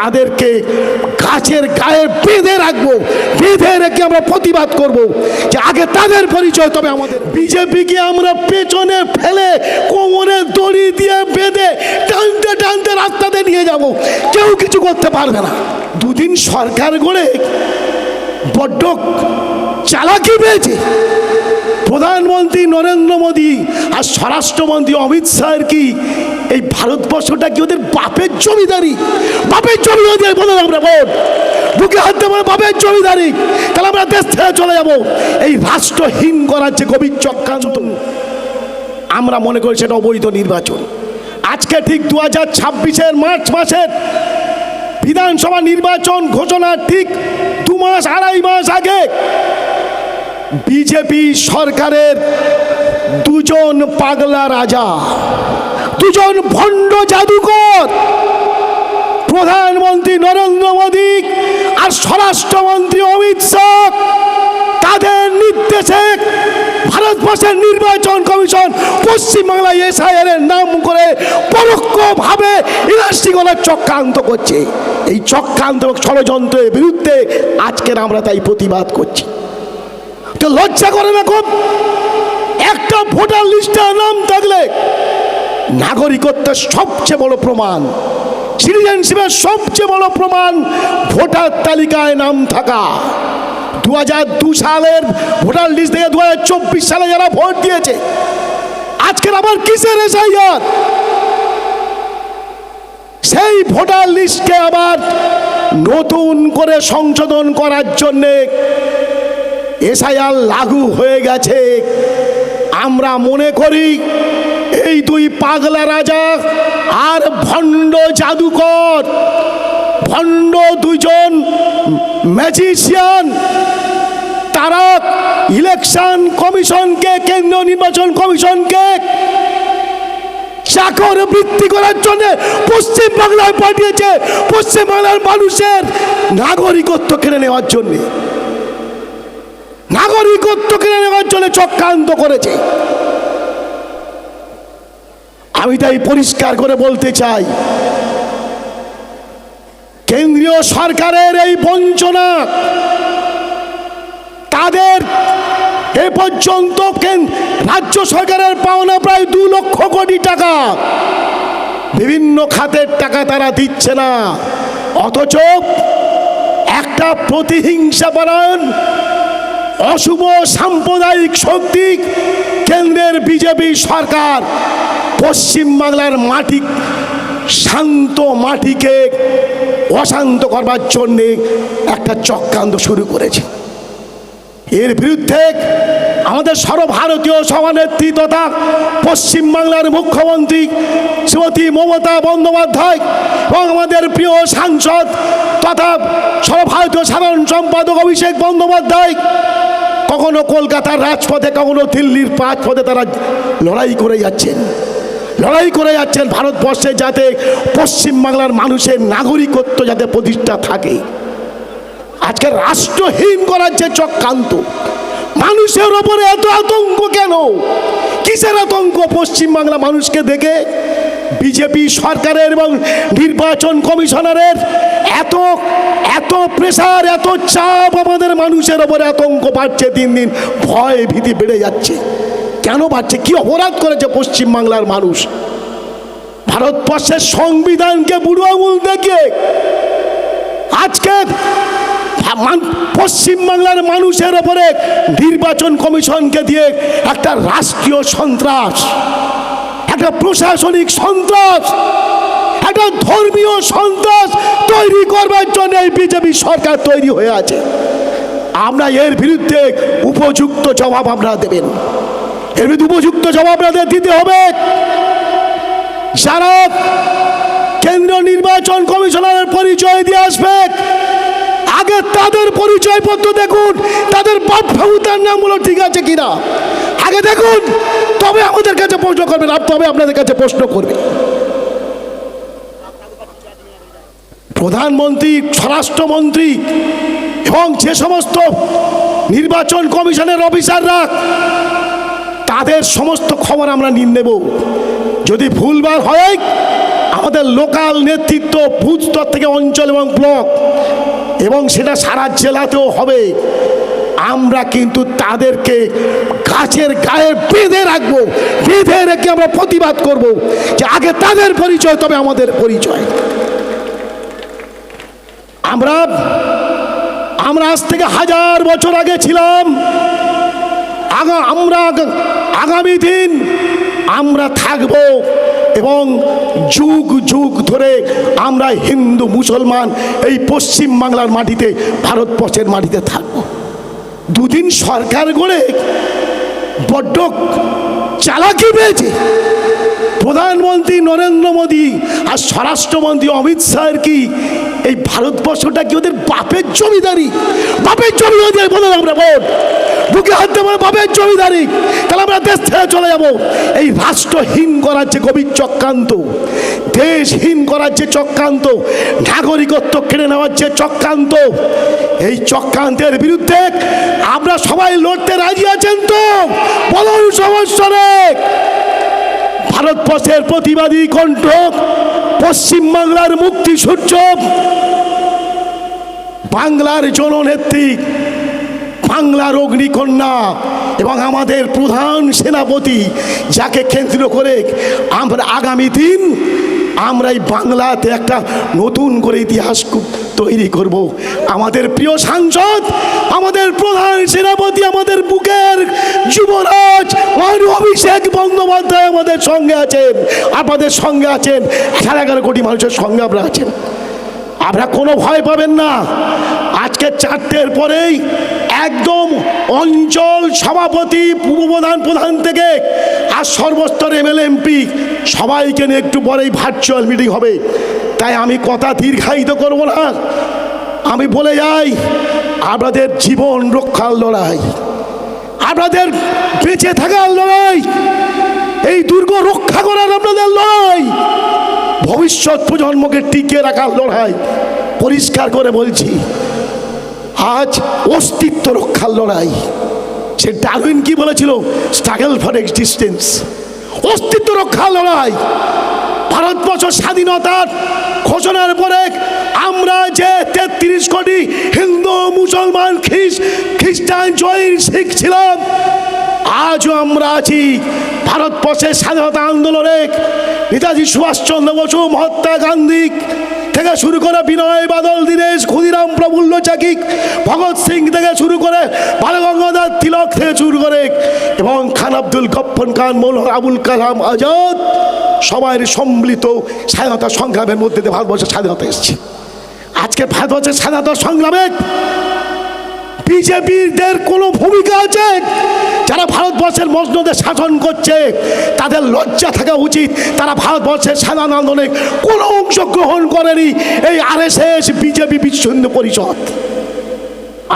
তাদেরকে গাছের গায়ে বেঁধে রাখব, বেঁধে রেখে আমরা প্রতিবাদ করব যে আগে তাদের পরিচয় তবে আমাদের। বিজেপিকে আমরা পেছনে ফেলে কোমরে দড়ি দিয়ে বেঁধে টানতে টানতে রাস্তাতে নিয়ে যাব। কেউ কিছু করতে পারবে না। দুদিন সরকার গড়ে বড্ড চালাকি পেয়েছে। প্রধানমন্ত্রী নরেন্দ্র মোদী আর স্বরাষ্ট্রমন্ত্রী অমিত শাহের কি এই ভারতবর্ষটা কি ওদের বাপের জমিদারি? বাপের বলে আমরা ভোট বুকে হাত দিয়ে বলে বাপের জমিদারি। তাহলে আমরা দেশ ছেড়ে চলে যাব। এই রাষ্ট্রহীন করার যে গভীর চক্রান্ত। আমরা মনে করি সেটা অবৈধ নির্বাচন। আজকে ঠিক দু হাজার ছাব্বিশের মার্চ মাসের বিধানসভা নির্বাচন ঘোষণার ঠিক দু মাস, আড়াই মাস আগে বিজেপি সরকারের দুজন পাগলা রাজা, দুজন ভণ্ড জাদুকর, প্রধানমন্ত্রী নরেন্দ্র মোদী আর স্বরাষ্ট্রমন্ত্রী অমিত শাহ, তাদের নির্দেশে ভারতবর্ষের নির্বাচন কমিশন পশ্চিমবাংলায় এসআইআর এর নাম করে পরোক্ষভাবে ইলাস্টিক করার চক্রান্ত করছে। এই চক্রান্ত ষড়যন্ত্রের বিরুদ্ধে আজকের আমরা তাই প্রতিবাদ করছি। তো লজ্জা করে না খুব? একটা ভোটার লিস্টে নাম থাকলে নাগরিকত্বের সবচেয়ে বড় প্রমাণ, সিটিজেনশিপের সবচেয়ে বড় প্রমাণ ভোটার তালিকায় নাম থাকা। দু হাজার দু সালের ভোটার লিস্ট থেকে দু হাজার চব্বিশ সালে যারা ভোট দিয়েছে, আজকের আবার কিসের এসআইআর সেই ভোটার লিস্টকে আবার নতুন করে সংশোধন করার জন্যে এসআইআর লাগু হয়ে গেছে। আমরা মনে করি এই দুই পাগলা রাজা আর ভণ্ড জাদুকর, ভণ্ড দুজন ম্যাজিশিয়ান। তারা ইলেকশন কমিশনকে, কেন্দ্রীয় নির্বাচন কমিশনকে চাকর বৃত্তি করার জন্য পশ্চিম বাংলায় পাঠিয়েছে। পশ্চিম বাংলার মানুষের নাগরিকত্ব কেড়ে নেওয়ার জন্যে। নাগরিকত্ব কেড়ে নেওয়ার জন্য চক্রান্ত করেছে। আমি তাই পরিষ্কার করে বলতে চাই, কেন্দ্রীয় সরকারের এই বঞ্চনা, তাদের এ পর্যন্ত কেন- রাজ্য সরকারের পাওনা প্রায় দু লক্ষ কোটি টাকা। বিভিন্ন খাতের টাকা তারা দিচ্ছে না। অথচ একটা প্রতিহিংসা পরায়ণ অশুভ সাম্প্রদায়িক শক্তি কেন্দ্রের বিজেপি সরকার পশ্চিমবাংলার মাটি, শান্ত মাটিকে অশান্ত করবার জন্যে একটা চক্রান্ত শুরু করেছে। এর বিরুদ্ধে আমাদের সর্বভারতীয় সভানেত্রী তথা পশ্চিমবাংলার মুখ্যমন্ত্রী শ্রীমতী মমতা বন্দ্যোপাধ্যায় এবং আমাদের প্রিয় সাংসদ তথা সর্বভারতীয় সাধারণ সম্পাদক অভিষেক বন্দ্যোপাধ্যায় কখনো কলকাতার রাজপথে, কখনো দিল্লির রাজপথে তারা লড়াই করে যাচ্ছেন। লড়াই করে যাচ্ছেন ভারতবর্ষে যাতে পশ্চিমবাংলার মানুষের নাগরিকত্ব যাতে প্রতিষ্ঠা থাকে। আজকে রাষ্ট্রহীন করার যে চক্রান্ত, মানুষের ওপরে এত আতঙ্ক কেন? কিসের আতঙ্ক? পশ্চিমবাংলা মানুষকে দেখে বিজেপি সরকারের এবং নির্বাচন কমিশনারের এত এত প্রেসার এত চাপ আমাদের মানুষের ওপরে আতঙ্ক বাড়ছে দিন দিন। ভয় ভীতি বেড়ে যাচ্ছে। কেন বাড়ছে? কি অপরাধ করেছে পশ্চিমবাংলার মানুষ? ভারতবর্ষের সংবিধানকে বুড়ো আঙুল দেখে আজকে পশ্চিমবাংলার মানুষের ওপরে নির্বাচন কমিশনকে দিয়ে একটা রাষ্ট্রীয় সন্ত্রাস, একটা প্রশাসনিক সন্ত্রাস একটা ধর্মীয় সন্ত্রাস তৈরি করবার জন্য এই বিজেপি সরকার তৈরি হয়ে আছে। আমরা এর বিরুদ্ধে উপযুক্ত জবাব আমরা দেবেন। এর বিরুদ্ধে উপযুক্ত জবাব আমাদের দিতে হবে। যারা কেন্দ্রীয় নির্বাচন কমিশনারের পরিচয় দিয়ে আসবে, আগে তাদের পরিচয়পত্র দেখুন, তাদের ঠাকুরদার নামগুলো ঠিক আছে কিনা। আগে দেখুন, তবে আমাদের কাছে প্রশ্ন করবেন, আর তবে আপনাদের কাছে প্রশ্ন করবে। প্রধানমন্ত্রী, স্বরাষ্ট্রমন্ত্রী এবং যে সমস্ত নির্বাচন কমিশনের অফিসাররা, তাদের সমস্ত খবর আমরা নিয়ে নেব। যদি ভুলভাল হয়, আমাদের লোকাল নেতৃত্ব বুথ স্তর থেকে অঞ্চল এবং ব্লক, এবং সেটা সারা জেলাতেও হবে। আমরা কিন্তু তাদেরকে গাছের গায়ে বেঁধে রাখব, বেঁধে রেখে আমরা প্রতিবাদ করব যে আগে তাদের পরিচয়, তবে আমাদের পরিচয়। আমরা আমরা আজ থেকে হাজার বছর আগে ছিলাম। আমরা আগামী দিন আমরা থাকব এবং যুগ যুগ ধরে আমরা হিন্দু, মুসলমান এই পশ্চিম বাংলার মাটিতে, ভারতবর্ষের মাটিতে থাকব। দুদিন সরকার গড়ে বড্ড চালাকি পেয়েছে। প্রধানমন্ত্রী নরেন্দ্র মোদী আর স্বরাষ্ট্রমন্ত্রী অমিত শাহের কি এই ভারতবর্ষটা কি ওদের বাপের জমিদারি? বাপের জমিদারি বলে আমরা ভোট। বুকে হাত দেবো বাপের জমিদারি। তাহলে আমরা দেশ ছেড়ে চলে যাব। এই রাষ্ট্রহীন করার যে গভীর চক্রান্ত, দেশহীন করার যে চক্রান্ত, নাগরিকত্ব কেড়ে নেওয়ার যে চক্রান্ত, এই চক্রান্তের বিরুদ্ধে আমরা সবাই লড়তে রাজি আছেন তো? বলুন সমস্যা ভারতবর্ষের প্রতিবাদী কণ্ঠ পশ্চিমবাংলার মুক্তি সূর্য বাংলার জননেত্রী, বাংলার অগ্নিকন্যা এবং আমাদের প্রধান সেনাপতি, যাকে কেন্দ্র করে আমরা আগামী দিন আমরা এই বাংলাতে একটা নতুন করে ইতিহাস তৈরি করব। আমাদের প্রিয় সাংসদ, আমাদের প্রধান সেনাপতি, আমাদের বুকের যুবরাজ অভিষেক বন্দ্যোপাধ্যায় আমাদের সঙ্গে আছেন। আপনাদের সঙ্গে আছেন। সাড়ে এগারো কোটি মানুষের সঙ্গে আমরা আছেন। আপনারা কোনো ভয় পাবেন না। আজকে চারটের পরেই একদম অঞ্চল সভাপতি উপপ্রধান প্রধান থেকে আর সর্বস্তর এমএলএ, এমপি সবাইকে নিয়ে একটু পরেই ভার্চুয়াল মিটিং হবে। তাই আমি কথা দীর্ঘায়িত করব না। আমি বলে যাই, আপনাদের জীবন রক্ষার লড়াই, আপনাদের বেঁচে থাকার লড়াই, এই দুর্গ রক্ষা করার আপনাদের লড়াই, ভবিষ্যৎ প্রজন্মকে টিকিয়ে রাখার লড়াই, পরিষ্কার করে বলছি, আজ অস্তিত্ব রক্ষার লড়াই। সে ডারউইন কি বলেছিল? Struggle for existence. অস্তিত্ব রক্ষার লড়াই। ভারতবর্ষ স্বাধীনতার ঘোষণার পরে আমরা যে তেত্রিশ কোটি হিন্দু, মুসলমান, খ্রিস, খ্রিস্টান, জৈন, শিখ ছিলাম, আজও আমরা আছি ভারতবর্ষের স্বাধীনতা আন্দোলনে। নেতাজি সুভাষচন্দ্র বসু, মহাত্মা গান্ধী থেকে শুরু করে বিনয় বাদল, দীনেশ, ক্ষুদিরাম, প্রফুল্ল চাকিক ভগৎ সিং থেকে শুরু করে বালগঙ্গাধর তিলক থেকে শুরু করে এবং খান আব্দুল গপ্পন খান মৌলানা আবুল কালাম আজাদ সবাই সম্মিলিত স্বাধীনতা সংগ্রামের মধ্যে দিয়ে ভারতবর্ষের স্বাধীনতা এসেছে। আজকে ভারতবর্ষের স্বাধীনতা সংগ্রামে বিজেপিদের কোনো ভূমিকা আছে? যারা ভারতবর্ষের মসনদে শাসন করছে, তাদের লজ্জা থাকা উচিত। তারা ভারতবর্ষের সাধারণ আন্দোলনে কোনো অংশগ্রহণ করেনি। এই R S S BJP Hindu Parishad.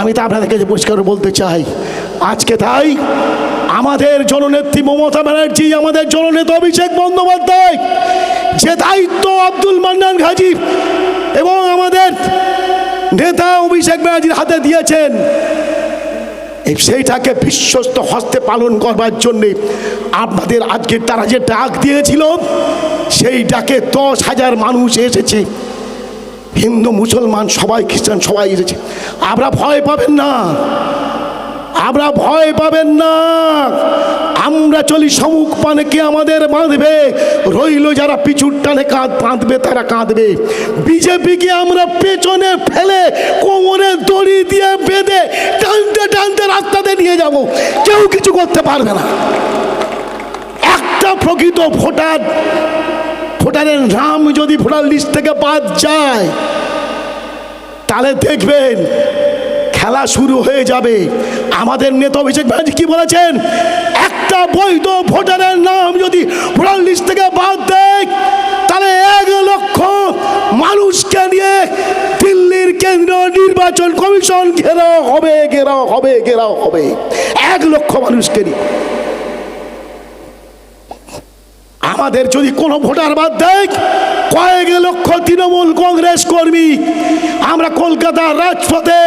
আমি তো আপনাদেরকে পরিষ্কার বলতে চাই, আজকে তাই আমাদের জননেত্রী মমতা ব্যানার্জি, আমাদের জননেতা অভিষেক বন্দ্যোপাধ্যায়, যে দায়িত্ব আব্দুল মান্নান ঘাজি এবং আমাদের নেতা অভিষেক ব্যানার্জির হাতে দিয়েছেন সেইটাকে বিশ্বস্ত হস্তে পালন করবার জন্যে আপনাদের আজকে তারা যে ডাক দিয়েছিল সেই ডাকে দশ হাজার মানুষ এসেছে। হিন্দু, মুসলমান, সবাই খ্রিস্টান, সবাই এসেছে। আমরা ভয় পাবেন না। আমরা ভয় পাবেন না। আমরা চলি সমুখ পানে কে আমাদের বাঁধবে। রইল যারা পিছুর টানে কাঁধ বাঁধবে, তারা কাঁদবে বিজেপিকে আমরা পেছনে ফেলে কোমরে দড়ি দিয়ে বেঁধে টানতে টানতে রাস্তাতে নিয়ে যাব। কেউ কিছু করতে পারবে না। একটা প্রকৃত ভোটার, ভোটারের নাম যদি ভোটার লিস্ট থেকে বাদ যায়, তাহলে দেখবেন খেলা শুরু হয়ে যাবে। আমাদের নেতা অভিষেক ব্যানার্জি কি বলেছেন? একটা বৈধ ভোটারের নাম যদি ভোটার লিস্ট থেকে বাদ দেয়, তাহলে এক লক্ষ মানুষকে নিয়ে দিল্লির কেন্দ্র নির্বাচন কমিশন ঘেরাও হবে ঘেরাও হবে ঘেরাও হবে। এক লক্ষ মানুষকে নিয়ে। আমাদের যদি কোনো ভোটার বাদ দেয়, কয়েক লক্ষ তৃণমূল কংগ্রেস কর্মী, আমরা কলকাতার রাজপথে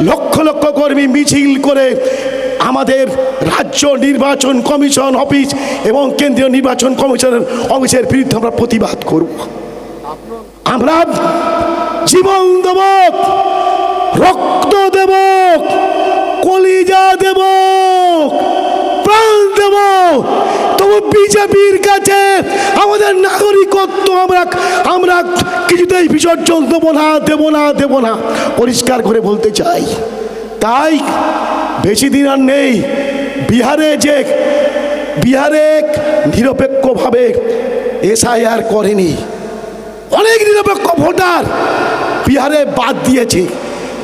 লক্ষ লক্ষ কর্মী মিছিল করে আমাদের রাজ্য নির্বাচন কমিশন অফিস এবং কেন্দ্রীয় নির্বাচন কমিশনের অফিসের বিরুদ্ধে আমরা প্রতিবাদ করব। আমরা জীবন দেব, রক্ত দেব, কলিজা দেব, প্রাণ দেব তবু বিজেপির কাছে আমাদের নাগরিকত্ব আমরা আমরা কিছুতেই বিসর্জন দেবো না দেবো না দেবো না। পরিষ্কার করে বলতে চাই, তাই বেশি দিন আর নেই। বিহারে যে, বিহারে নিরপেক্ষভাবে এসআইআর করেনি। অনেক নিরপেক্ষ ভোটার বিহারে বাদ দিয়েছে।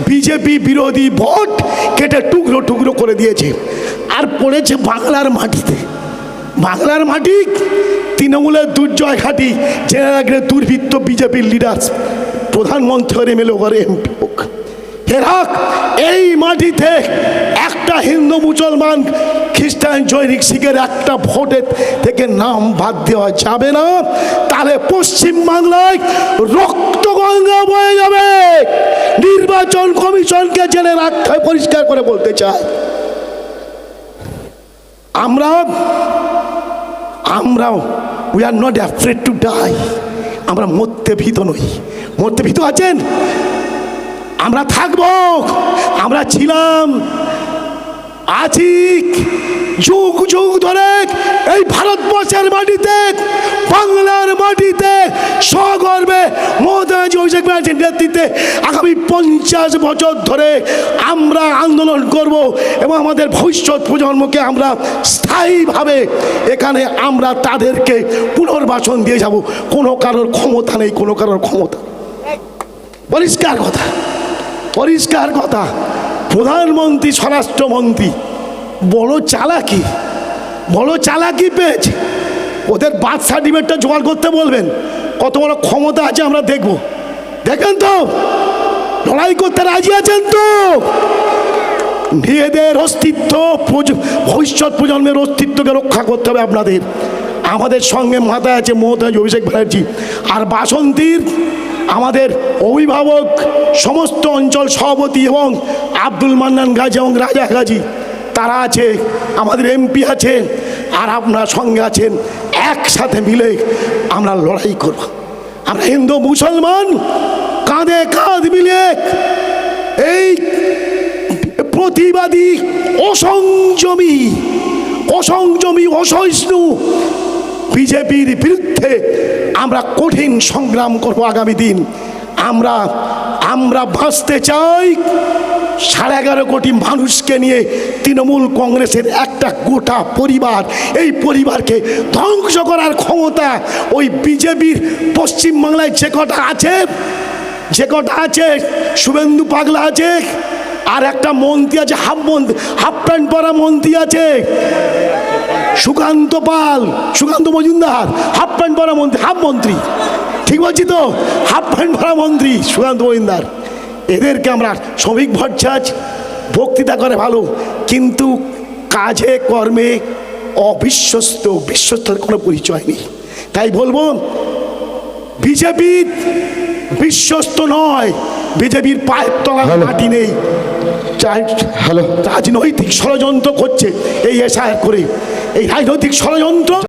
বিজেপি বিরোধী ভোট কেটে টুকরো টুকরো করে দিয়েছে। আর পড়েছে বাংলার মাটিতে। বাংলার মাটি, তৃণমূলের দুর্জয় ঘাটি জেনে রাখলে দুর্বৃত্ত বিজেপির লিডার প্রধানমন্ত্রী হয়ে এমএলএ করে এমপি হোক। এরা এই মাটিতে একটা হিন্দু মুসলমান খ্রিস্টান জৈনিক শিখের একটা ভোটের থেকে নাম বাদ দেওয়া যাবে না, তাহলে পশ্চিম বাংলায় রক্ত গঙ্গা বয়ে যাবে। নির্বাচন কমিশনকে জেনে রাখতে পরিষ্কার করে বলতে চাই। আমরা আমরাও we are not afraid to die আমরা মরতে ভীত নই। মরতে ভীত আছেন? আমরা থাকব। আমরা ছিলাম। আছি যুগ যুগ ধরে এই ভারতবর্ষের মাটিতে, বাংলার মাটিতে সগর্বে নেতৃত্বে আগামী পঞ্চাশ বছর ধরে আমরা আন্দোলন করব এবং আমাদের ভবিষ্যৎ প্রজন্মকে আমরা স্থায়ীভাবে এখানে আমরা তাদেরকে পুনর্বাসন দিয়ে যাব। কোনো কারোর ক্ষমতা নেই, কোনো কারোর ক্ষমতা। পরিষ্কার কথা পরিষ্কার কথা। প্রধানমন্ত্রী, স্বরাষ্ট্রমন্ত্রী। বড় চালাকি বড় চালাকি পেয়েছে। ওদের বার্থ সার্টিফিকেটটা জোগাড় করতে বলবেন। কত বড় ক্ষমতা আছে আমরা দেখব। দেখেন তো, লড়াই করতে রাজি আছেন তো? নিজেদের অস্তিত্ব ভবিষ্যৎ প্রজন্মের অস্তিত্বকে রক্ষা করতে হবে আপনাদের। আমাদের সঙ্গে মাথায় আছে মমতাজ, অভিষেক ব্যানার্জি। আর বাসন্তীর আমাদের অভিভাবক সমস্ত অঞ্চল সভাপতি এবং আব্দুল মান্নান গাজী এবং রাজা গাজী, তারা আছে, আমাদের এমপি আছে আর আপনার সঙ্গে আছেন, একসাথে মিলে আমরা লড়াই করব। আমরা হিন্দু, মুসলমান, কাঁধে কাঁধ মিলে এই প্রতিবাদী অসংযমী অসংযমী, অসহিষ্ণু বিজেপির বিরুদ্ধে আমরা কঠিন সংগ্রাম করব আগামী দিন। আমরা আমরা বাঁচতে চাই। সাড়ে এগারো কোটি মানুষকে নিয়ে তৃণমূল কংগ্রেসের একটা গোটা পরিবার, এই পরিবারকে ধ্বংস করার ক্ষমতা ওই বিজেপির পশ্চিমবাংলায় যে কটা আছে, যে কটা আছে, শুভেন্দু পাগলা আছে আর একটা মন্ত্রী আছে, হাফ মন্ত্রী, হাফ প্যান্ট পরা মন্ত্রী আছে। সুকান্ত পাল, সুকান্ত মজুমদার, হাফ প্যান্ট পরা মন্ত্রী, হাফ মন্ত্রী। ঠিক বলছি তো? হাফ প্যান্ট পরা মন্ত্রী, সুকান্ত মজুমদার। এদেরকে আমরা শ্রমিক ভট্টাচ বক্তৃতা করে ভালো, কিন্তু কাজে, কর্মে অবিশ্বস্ত বিশ্বস্তর কোনো পরিচয় নেই। তাই বলব, বিজেপি বিশ্বস্ত নয়। বিজেপির পায়ের তলা মাটি নেই। চাই- হ্যালো। রাজনৈতিক ষড়যন্ত্র করছে এই এসআইআর করে। এই রাজনৈতিক ষড়যন্ত্র